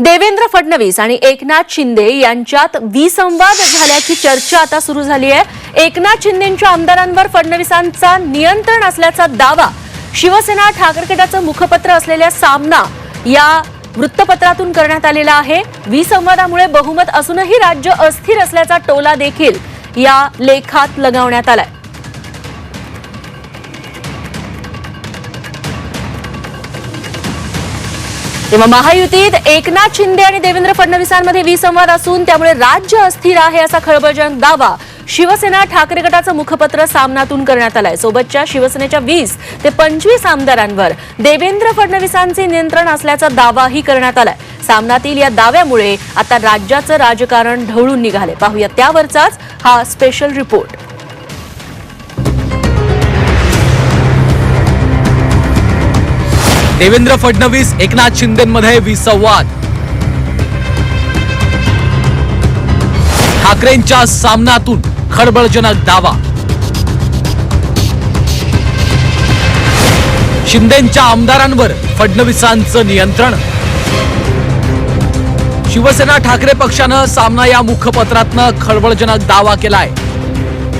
देवेंद्र फडणवीस आणि एकनाथ शिंदे यांच्यात विसंवाद झाल्याची चर्चा आता सुरू झाली आहे. एकनाथ शिंदेच्या आमदारांवर फडणवीसांचा नियंत्रण असल्याचा दावा शिवसेना ठाकरे गटाचं मुखपत्र असलेल्या सामना या वृत्तपत्रातून करण्यात आलेला आहे. विसंवादामुळे बहुमत असूनही राज्य अस्थिर असल्याचा टोला देखील या लेखात लगावण्यात आलाय. तेव्हा महायुतीत एकनाथ शिंदे आणि देवेंद्र फडणवीसांमध्ये विसंवाद असून त्यामुळे राज्य अस्थिर आहे असा खळबळजनक दावा शिवसेना ठाकरे गटाचं मुखपत्र सामनातून करण्यात आलंय. सोबतच्या शिवसेनेच्या वीस ते पंचवीस आमदारांवर देवेंद्र फडणवीसांचे नियंत्रण असल्याचा दावाही करण्यात आलाय. सामनातील या दाव्यामुळे आता राज्याचं राजकारण ढवळून निघाले पाहूया त्यावरचाच हा स्पेशल रिपोर्ट देवेंद्र फडणवीस एकनाथ शिंदेमध्ये विसंवाद. ठाकरेंच्या सामनातून खळबळजनक दावा. शिंदेच्या आमदारांवर फडणवीसांचं नियंत्रण. शिवसेना ठाकरे पक्षानं सामना या मुखपत्रातनं खळबळजनक दावा केलाय.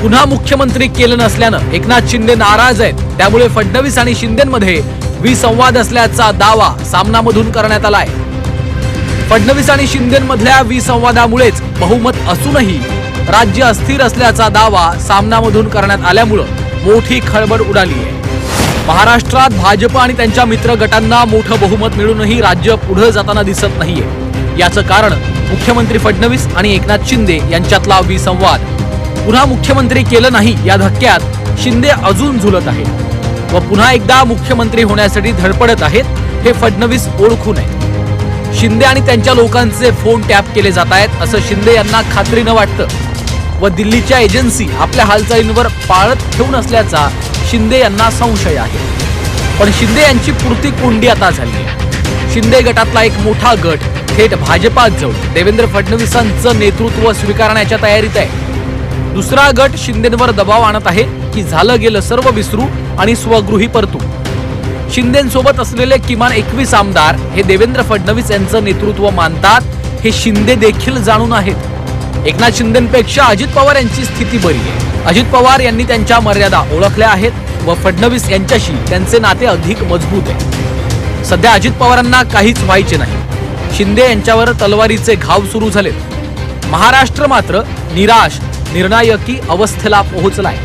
पुन्हा मुख्यमंत्री केलं नसल्यानं एकनाथ शिंदे नाराज आहेत. त्यामुळे फडणवीस आणि शिंदेमध्ये विसंवाद असल्याचा दावा सामनामधून करण्यात आलाय. फडणवीस आणि शिंदेमधल्या विसंवादामुळेच बहुमत असूनही राज्य अस्थिर असल्याचा दावा सामनामधून करण्यात आल्यामुळं मोठी खळबळ उडाली आहे. महाराष्ट्रात भाजप आणि त्यांच्या मित्र गटांना मोठं बहुमत मिळूनही राज्य पुढे जाताना दिसत नाहीये. याचं कारण मुख्यमंत्री फडणवीस आणि एकनाथ शिंदे यांच्यातला विसंवाद. पुन्हा मुख्यमंत्री केलं नाही या धक्क्यात शिंदे अजून झुलत आहेत. व पुन्हा एकदा मुख्यमंत्री होण्यासाठी धडपडत आहेत हे फडणवीस ओळखून आहे शिंदे आणि त्यांच्या लोकांचे फोन टॅप केले जात आहेत असं शिंदे यांना खात्रीनं वाटतं. व दिल्लीच्या एजन्सी आपल्या हालचालींवर पाळत ठेवून असल्याचा शिंदे यांना संशय आहे. पण शिंदे यांची पुरती कोंडी आता झाली आहे. शिंदे गटातला एक मोठा गट थेट भाजपात जाऊन देवेंद्र फडणवीसांचं नेतृत्व स्वीकारण्याच्या तयारीत आहे. दुसरा गट शिंदेवर दबाव आणत आहे की झालं गेलं सर्व विसरू आणि स्वगृही परतू. शिंदेसोबत असलेले किमान एकवीस आमदार हे देवेंद्र फडणवीस यांचं नेतृत्व मानतात हे शिंदे देखील जाणून आहेत. एकनाथ शिंदेपेक्षा अजित पवार यांची स्थिती बरी आहे. अजित पवार यांनी त्यांच्या मर्यादा ओळखल्या आहेत व फडणवीस यांच्याशी त्यांचे नाते अधिक मजबूत आहे सध्या अजित पवारांना काहीच व्हायचे नाही. शिंदे यांच्यावर तलवारीचे घाव सुरू झालेत. महाराष्ट्र मात्र निराश निर्णायकी अवस्थेला पोहोचलाय.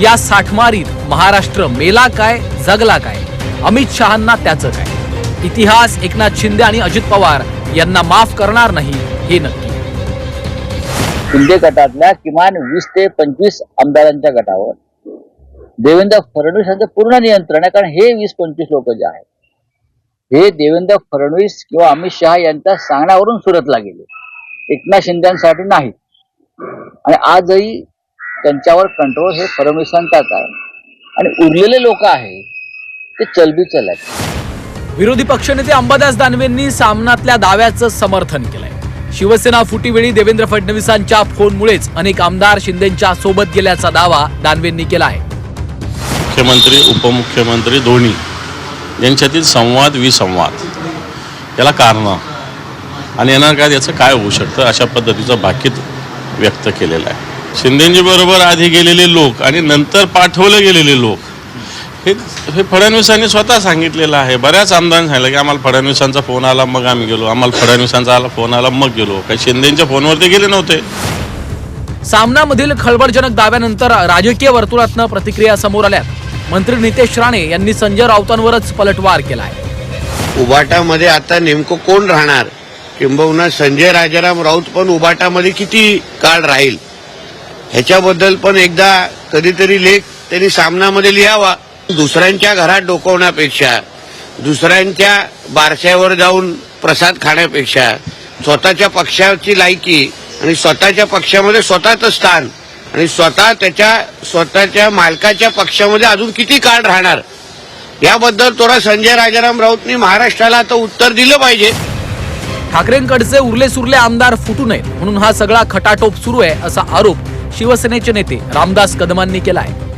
या साठमारीत महाराष्ट्र मेला काय जगला काय? अमित शहांना त्याचं काय? इतिहास एकनाथ शिंदे आणि अजित पवार यांना माफ करणार नाही हे नक्की. शिंदे गटातल्या किमान वीस ते पंचवीस आमदारांच्या गटावर देवेंद्र फडणवीस यांचं पूर्ण नियंत्रण आहे कारण हे वीस पंचवीस लोक जे आहेत हे देवेंद्र फडणवीस किंवा अमित शहा यांच्या सांगण्यावरून सुरतला गेले. एकनाथ शिंदेसाठी नाही. आणि आजही त्यांच्यावर कंट्रोल हे फडणवीसांचाच आहे. आणि उरलेले लोक आहेत ते चलबिचल आहेत. विरोधी पक्षनेते अंबादास दानवेंनी सामनातल्या दाव्याचं समर्थन केलंय. शिवसेना फुटीवेळी देवेंद्र फडणवीसांच्या फोनमुळेच अनेक आमदार शिंदेच्या सोबत गेल्याचा दावा दानवेंनी केला आहे. मुख्यमंत्री उपमुख्यमंत्री दोन्ही यांच्यातील संवाद विसंवाद याला कारणं आणि येणार काय याचं काय होऊ शकतं अशा पद्धतीचं भाकीत व्यक्त केलेलं आहे. शिंदेजी बरोबर आधी गेलेले लोक आणि नंतर पाठवले गेलेले लोक. हे हे फडणवीसांनी स्वतः सांगितलेलं आहे. बऱ्याच आमदारांनी सांगितलं की आम्हाला फडणवीसांचा फोन आला मग आम्ही गेलो. आम्हाला फडणवीसांचा आला फोन आला मग गेलो. काही शिंदेच्या फोनवर ते गेले नव्हते. सामनामधील खळबळजनक दाव्यानंतर राजकीय वर्तुळातनं प्रतिक्रिया समोर आल्यात मंत्री नितेश राणे यांनी संजय राऊतांवरच पलटवार केलाय. उबाटामध्ये आता नेमकं कोण राहणार? किंबहुना संजय राजाराम राऊत पण उबाटामध्ये किती काळ राहील? ह्याच्याबद्दल पण एकदा कधीतरी लेख त्यांनी सामनामध्ये लिहावा. दुसऱ्यांच्या घरात डोकवण्यापेक्षा दुसऱ्यांच्या बारशावर जाऊन प्रसाद खाण्यापेक्षा स्वतःच्या पक्षाची लायकी आणि स्वतःच्या पक्षामध्ये स्वतःचं स्थान आणि स्वतः त्याच्या स्वतःच्या मालकाच्या पक्षामध्ये अजून किती काळ राहणार? याबद्दल थोडा संजय राजाराम राऊतनी महाराष्ट्राला आता उत्तर दिलं पाहिजे. ठाकरेंकडचे उरले सुरले आमदार फुटू नये म्हणून हा सगळा खटाटोप सुरू आहे असा आरोप शिवसेनेचे नेते रामदास कदमांनी केला आहे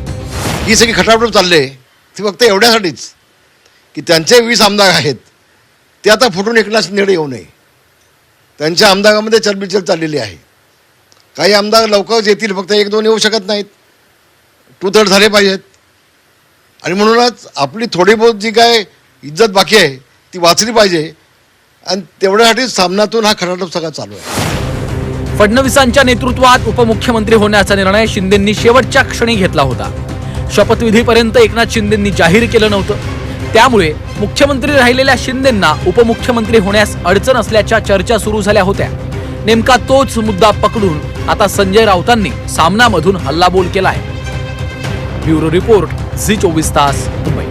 ही सगळी खटापट चालले ती फक्त एवढ्यासाठीच की त्यांचे वीस आमदार आहेत. ते आता फुटून एकनाथ शिंदेकडे येऊ नये. त्यांच्या आमदारामध्ये चलबिचल चाललेली आहे. काही आमदार लवकरच येतील फक्त एक दोन येऊ शकत नाहीत. टू थर्ड झाले पाहिजेत. आणि म्हणूनच आपली थोडी बहुत जी काय इज्जत बाकी आहे ती वाचली पाहिजे. आणि तेवढ्यासाठी सामनातून हा खटाटोप सगळा चालू आहे. फडणवीसांच्या नेतृत्वात उपमुख्यमंत्री होण्याचा निर्णय शिंदेंनी शेवटच्या क्षणी घेतला होता. शपथविधीपर्यंत एकनाथ शिंदेंनी जाहीर केलं नव्हतं. त्यामुळे मुख्यमंत्री राहिलेल्या शिंदेंना उपमुख्यमंत्री होण्यास अडचण असल्याच्या चर्चा सुरू झाल्या होत्या. नेमका तोच मुद्दा पकडून आता संजय राऊतांनी सामनामधून हल्लाबोल केलाय. ब्युरो रिपोर्ट झी चोवीस तास मुंबई.